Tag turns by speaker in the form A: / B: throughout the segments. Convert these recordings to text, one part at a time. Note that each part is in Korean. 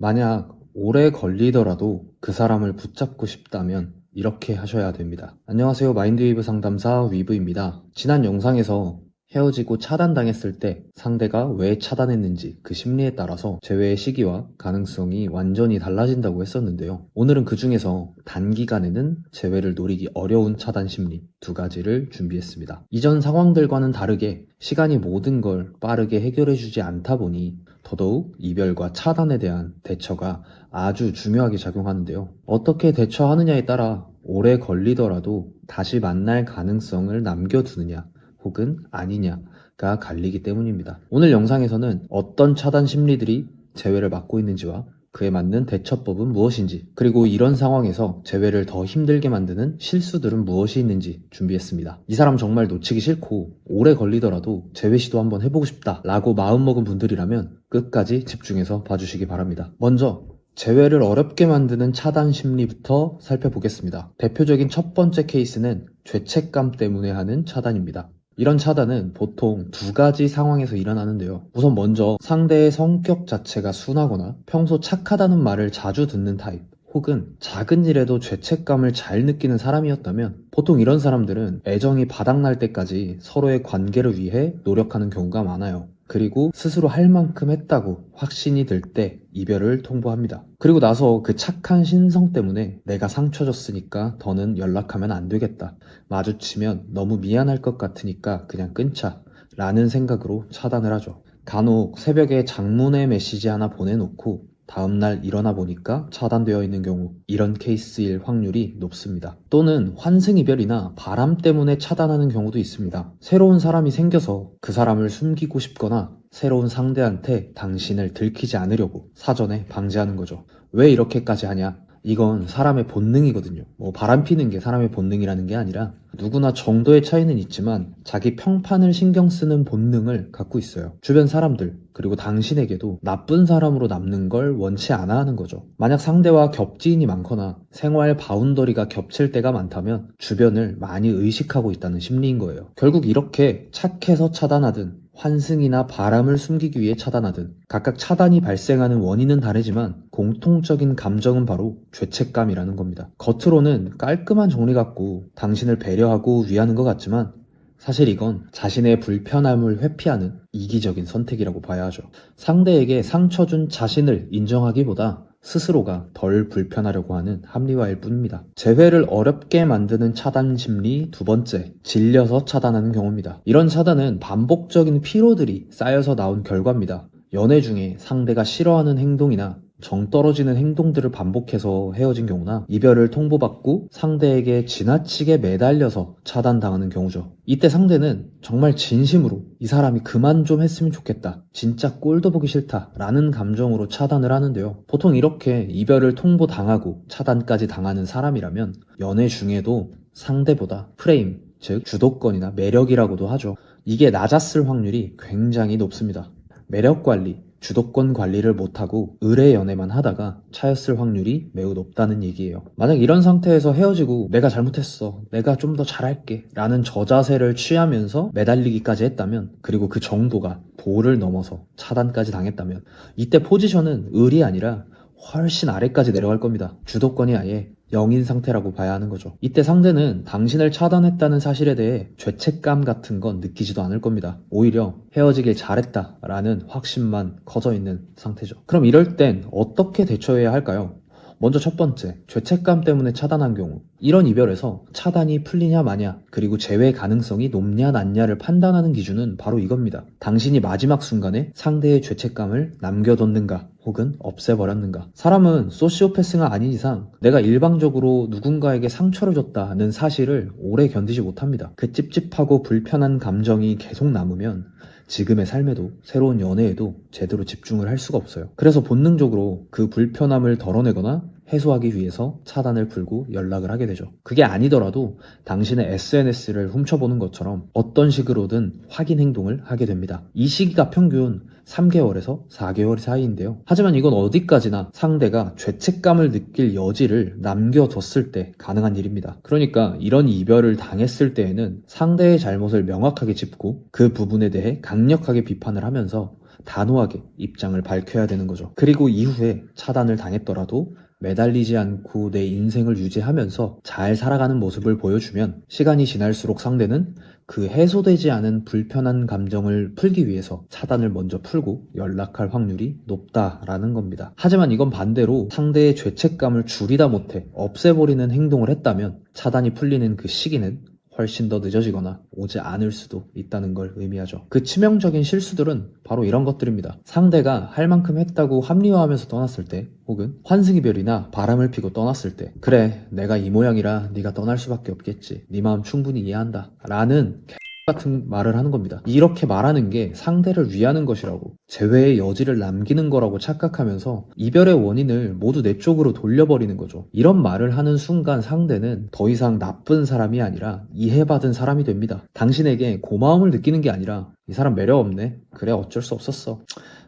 A: 만약 오래 걸리더라도 그 사람을 붙잡고 싶다면 이렇게 하셔야 됩니다. 안녕하세요. 마인드웨이브 상담사 위브입니다. 지난 영상에서 헤어지고 차단당했을 때 상대가 왜 차단했는지 그 심리에 따라서 재회의 시기와 가능성이 완전히 달라진다고 했었는데요. 오늘은 그 중에서 단기간에는 재회를 노리기 어려운 차단 심리 두 가지를 준비했습니다. 이전 상황들과는 다르게 시간이 모든 걸 빠르게 해결해주지 않다 보니 더더욱 이별과 차단에 대한 대처가 아주 중요하게 작용하는데요. 어떻게 대처하느냐에 따라 오래 걸리더라도 다시 만날 가능성을 남겨두느냐 혹은 아니냐가 갈리기 때문입니다. 오늘 영상에서는 어떤 차단 심리들이 재회를 막고 있는지와 그에 맞는 대처법은 무엇인지, 그리고 이런 상황에서 재회를 더 힘들게 만드는 실수들은 무엇이 있는지 준비했습니다. 이 사람 정말 놓치기 싫고 오래 걸리더라도 재회 시도 한번 해보고 싶다 라고 마음먹은 분들이라면 끝까지 집중해서 봐주시기 바랍니다. 먼저 재회를 어렵게 만드는 차단 심리부터 살펴보겠습니다. 대표적인 첫 번째 케이스는 죄책감 때문에 하는 차단입니다. 이런 차단은 보통 두 가지 상황에서 일어나는데요. 우선 먼저 상대의 성격 자체가 순하거나 평소 착하다는 말을 자주 듣는 타입, 혹은 작은 일에도 죄책감을 잘 느끼는 사람이었다면 보통 이런 사람들은 애정이 바닥날 때까지 서로의 관계를 위해 노력하는 경우가 많아요. 그리고 스스로 할 만큼 했다고 확신이 들 때 이별을 통보합니다. 그리고 나서 그 착한 신성 때문에 내가 상처 줬으니까 더는 연락하면 안 되겠다. 마주치면 너무 미안할 것 같으니까 그냥 끊자. 라는 생각으로 차단을 하죠. 간혹 새벽에 장문의 메시지 하나 보내놓고 다음날 일어나 보니까 차단되어 있는 경우 이런 케이스일 확률이 높습니다. 또는 환승이별이나 바람 때문에 차단하는 경우도 있습니다. 새로운 사람이 생겨서 그 사람을 숨기고 싶거나 새로운 상대한테 당신을 들키지 않으려고 사전에 방지하는 거죠. 왜 이렇게까지 하냐? 이건 사람의 본능이거든요. 뭐 바람 피는 게 사람의 본능이라는 게 아니라 누구나 정도의 차이는 있지만 자기 평판을 신경 쓰는 본능을 갖고 있어요. 주변 사람들 그리고 당신에게도 나쁜 사람으로 남는 걸 원치 않아 하는 거죠. 만약 상대와 겹지인이 많거나 생활 바운더리가 겹칠 때가 많다면 주변을 많이 의식하고 있다는 심리인 거예요. 결국 이렇게 착해서 차단하든 환승이나 바람을 숨기기 위해 차단하든 각각 차단이 발생하는 원인은 다르지만 공통적인 감정은 바로 죄책감이라는 겁니다. 겉으로는 깔끔한 정리 같고 당신을 배려하고 위하는 것 같지만 사실 이건 자신의 불편함을 회피하는 이기적인 선택이라고 봐야 하죠. 상대에게 상처 준 자신을 인정하기보다 스스로가 덜 불편하려고 하는 합리화일 뿐입니다. 재회를 어렵게 만드는 차단 심리 두 번째, 질려서 차단하는 경우입니다. 이런 차단은 반복적인 피로들이 쌓여서 나온 결과입니다. 연애 중에 상대가 싫어하는 행동이나 정 떨어지는 행동들을 반복해서 헤어진 경우나 이별을 통보받고 상대에게 지나치게 매달려서 차단당하는 경우죠. 이때 상대는 정말 진심으로 이 사람이 그만 좀 했으면 좋겠다. 진짜 꼴도 보기 싫다. 라는 감정으로 차단을 하는데요. 보통 이렇게 이별을 통보당하고 차단까지 당하는 사람이라면 연애 중에도 상대보다 프레임, 즉 주도권이나 매력이라고도 하죠. 이게 낮았을 확률이 굉장히 높습니다. 매력 관리, 주도권 관리를 못하고 의뢰 연애만 하다가 차였을 확률이 매우 높다는 얘기예요. 만약 이런 상태에서 헤어지고 내가 잘못했어. 내가 좀 더 잘할게. 라는 저자세를 취하면서 매달리기까지 했다면 그리고 그 정도가 도를 넘어서 차단까지 당했다면 이때 포지션은 을이 아니라 훨씬 아래까지 내려갈 겁니다. 주도권이 아예 영인 상태라고 봐야 하는 거죠. 이때 상대는 당신을 차단했다는 사실에 대해 죄책감 같은 건 느끼지도 않을 겁니다. 오히려 헤어지길 잘했다 라는 확신만 커져 있는 상태죠. 그럼 이럴 땐 어떻게 대처해야 할까요? 먼저 첫 번째, 죄책감 때문에 차단한 경우. 이런 이별에서 차단이 풀리냐 마냐, 그리고 재회 가능성이 높냐 낮냐를 판단하는 기준은 바로 이겁니다. 당신이 마지막 순간에 상대의 죄책감을 남겨뒀는가, 혹은 없애버렸는가. 사람은 소시오패스가 아닌 이상 내가 일방적으로 누군가에게 상처를 줬다는 사실을 오래 견디지 못합니다. 그 찝찝하고 불편한 감정이 계속 남으면 지금의 삶에도 새로운 연애에도 제대로 집중을 할 수가 없어요. 그래서 본능적으로 그 불편함을 덜어내거나 해소하기 위해서 차단을 풀고 연락을 하게 되죠. 그게 아니더라도 당신의 SNS를 훔쳐보는 것처럼 어떤 식으로든 확인 행동을 하게 됩니다. 이 시기가 평균 3개월에서 4개월 사이인데요. 하지만 이건 어디까지나 상대가 죄책감을 느낄 여지를 남겨뒀을 때 가능한 일입니다. 그러니까 이런 이별을 당했을 때에는 상대의 잘못을 명확하게 짚고 그 부분에 대해 강력하게 비판을 하면서 단호하게 입장을 밝혀야 되는 거죠. 그리고 이후에 차단을 당했더라도 매달리지 않고 내 인생을 유지하면서 잘 살아가는 모습을 보여주면 시간이 지날수록 상대는 그 해소되지 않은 불편한 감정을 풀기 위해서 차단을 먼저 풀고 연락할 확률이 높다라는 겁니다. 하지만 이건 반대로 상대의 죄책감을 줄이다 못해 없애버리는 행동을 했다면 차단이 풀리는 그 시기는 훨씬 더 늦어지거나 오지 않을 수도 있다는 걸 의미하죠. 그 치명적인 실수들은 바로 이런 것들입니다. 상대가 할 만큼 했다고 합리화하면서 떠났을 때, 혹은 환승이별이나 바람을 피고 떠났을 때, 그래, 내가 이 모양이라 네가 떠날 수밖에 없겠지. 네 마음 충분히 이해한다. 라는 같은 말을 하는 겁니다. 이렇게 말하는 게 상대를 위하는 것이라고, 재회의 여지를 남기는 거라고 착각하면서 이별의 원인을 모두 내 쪽으로 돌려버리는 거죠. 이런 말을 하는 순간 상대는 더 이상 나쁜 사람이 아니라 이해받은 사람이 됩니다. 당신에게 고마움을 느끼는 게 아니라 이 사람 매력 없네. 그래, 어쩔 수 없었어.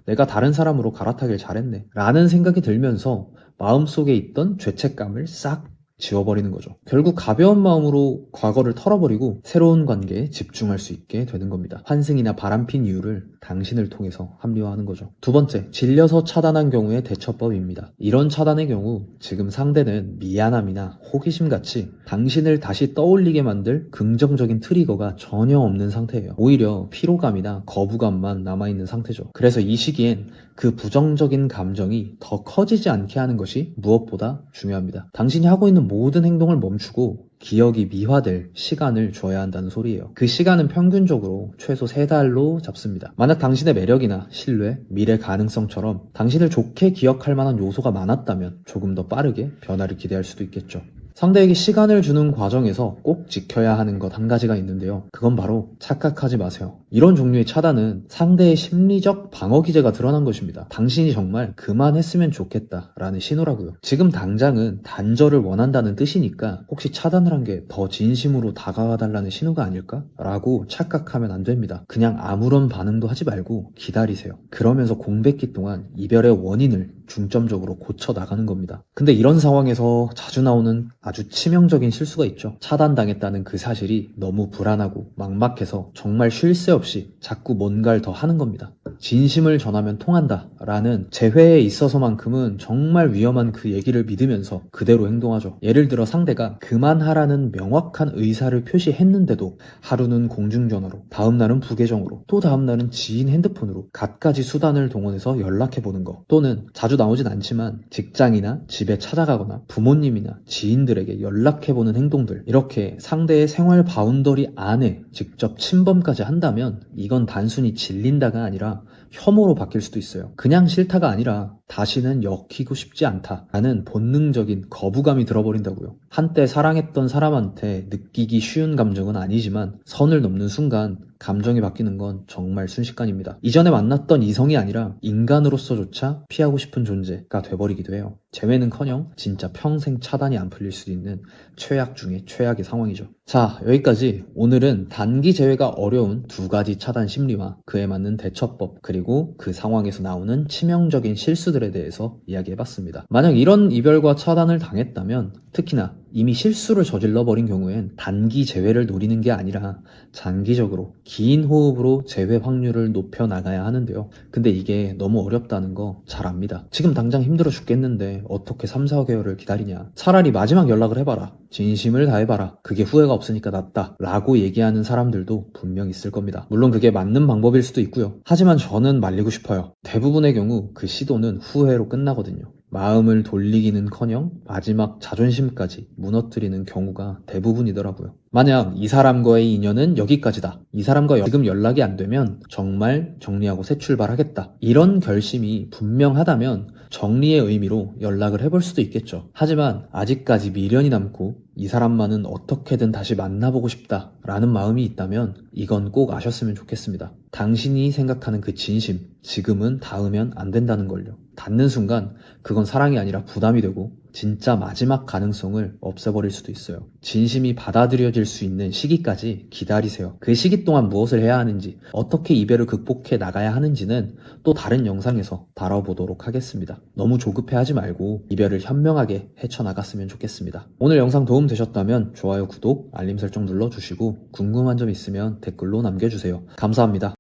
A: 내가 다른 사람으로 갈아타길 잘했네. 라는 생각이 들면서 마음속에 있던 죄책감을 싹 지워버리는 거죠. 결국 가벼운 마음으로 과거를 털어버리고 새로운 관계에 집중할 수 있게 되는 겁니다. 환승이나 바람핀 이유를 당신을 통해서 합리화하는 거죠. 두 번째, 질려서 차단한 경우의 대처법입니다. 이런 차단의 경우 지금 상대는 미안함이나 호기심 같이 당신을 다시 떠올리게 만들 긍정적인 트리거가 전혀 없는 상태예요. 오히려 피로감이나 거부감만 남아있는 상태죠. 그래서 이 시기엔 그 부정적인 감정이 더 커지지 않게 하는 것이 무엇보다 중요합니다. 당신이 하고 있는 모든 행동을 멈추고 기억이 미화될 시간을 줘야 한다는 소리예요. 그 시간은 평균적으로 최소 3달로 잡습니다. 만약 당신의 매력이나 신뢰, 미래 가능성처럼 당신을 좋게 기억할 만한 요소가 많았다면 조금 더 빠르게 변화를 기대할 수도 있겠죠. 상대에게 시간을 주는 과정에서 꼭 지켜야 하는 것 한 가지가 있는데요. 그건 바로 착각하지 마세요. 이런 종류의 차단은 상대의 심리적 방어 기제가 드러난 것입니다. 당신이 정말 그만했으면 좋겠다라는 신호라고요. 지금 당장은 단절을 원한다는 뜻이니까 혹시 차단을 한 게 더 진심으로 다가와 달라는 신호가 아닐까? 라고 착각하면 안 됩니다. 그냥 아무런 반응도 하지 말고 기다리세요. 그러면서 공백기 동안 이별의 원인을 중점적으로 고쳐 나가는 겁니다. 근데 이런 상황에서 자주 나오는 아주 치명적인 실수가 있죠. 차단당했다는 그 사실이 너무 불안하고 막막해서 정말 쉴 새 없이 자꾸 뭔가를 더 하는 겁니다. 진심을 전하면 통한다 라는 재회에 있어서만큼은 정말 위험한 그 얘기를 믿으면서 그대로 행동하죠. 예를 들어 상대가 그만하라는 명확한 의사를 표시했는데도 하루는 공중전화로, 다음날은 부계정으로, 또 다음날은 지인 핸드폰으로 갖가지 수단을 동원해서 연락해보는 거 또는 자주 나오진 않지만 직장이나 집에 찾아가거나 부모님이나 지인들에게 연락해보는 행동들 이렇게 상대의 생활 바운더리 안에 직접 침범까지 한다면 이건 단순히 질린다가 아니라 혐오로 바뀔 수도 있어요. 그냥 싫다가 아니라 다시는 엮이고 싶지 않다 라는 본능적인 거부감이 들어버린다고요. 한때 사랑했던 사람한테 느끼기 쉬운 감정은 아니지만 선을 넘는 순간 감정이 바뀌는 건 정말 순식간입니다. 이전에 만났던 이성이 아니라 인간으로서조차 피하고 싶은 존재가 돼버리기도 해요. 재회는커녕 진짜 평생 차단이 안 풀릴 수도 있는 최악 중의 최악의 상황이죠. 자, 여기까지 오늘은 단기 재회가 어려운 두 가지 차단 심리와 그에 맞는 대처법 그리고 그 상황에서 나오는 치명적인 실수 들에 대해서 이야기해봤습니다. 만약 이런 이별과 차단을 당했다면 특히나 이미 실수를 저질러 버린 경우엔 단기 재회를 노리는 게 아니라 장기적으로 긴 호흡으로 재회 확률을 높여 나가야 하는데요. 근데 이게 너무 어렵다는 거 잘 압니다. 지금 당장 힘들어 죽겠는데 어떻게 3, 4개월을 기다리냐. 차라리 마지막 연락을 해봐라. 진심을 다해봐라. 그게 후회가 없으니까 낫다. 라고 얘기하는 사람들도 분명 있을 겁니다. 물론 그게 맞는 방법일 수도 있고요. 하지만 저는 말리고 싶어요. 대부분의 경우 그 시도는 후회로 끝나거든요. 마음을 돌리기는 커녕 마지막 자존심까지 무너뜨리는 경우가 대부분이더라고요. 만약 이 사람과의 인연은 여기까지다. 이 사람과 지금 연락이 안 되면 정말 정리하고 새 출발하겠다. 이런 결심이 분명하다면 정리의 의미로 연락을 해볼 수도 있겠죠. 하지만 아직까지 미련이 남고 이 사람만은 어떻게든 다시 만나보고 싶다 라는 마음이 있다면 이건 꼭 아셨으면 좋겠습니다. 당신이 생각하는 그 진심, 지금은 닿으면 안 된다는 걸요. 닿는 순간 그건 사랑이 아니라 부담이 되고 진짜 마지막 가능성을 없애버릴 수도 있어요. 진심이 받아들여질 수 있는 시기까지 기다리세요. 그 시기 동안 무엇을 해야 하는지, 어떻게 이별을 극복해 나가야 하는지는 또 다른 영상에서 다뤄보도록 하겠습니다. 너무 조급해 하지 말고 이별을 현명하게 헤쳐나갔으면 좋겠습니다. 오늘 영상 도움 되셨다면 좋아요, 구독, 알림 설정 눌러주시고 궁금한 점 있으면 댓글로 남겨주세요. 감사합니다.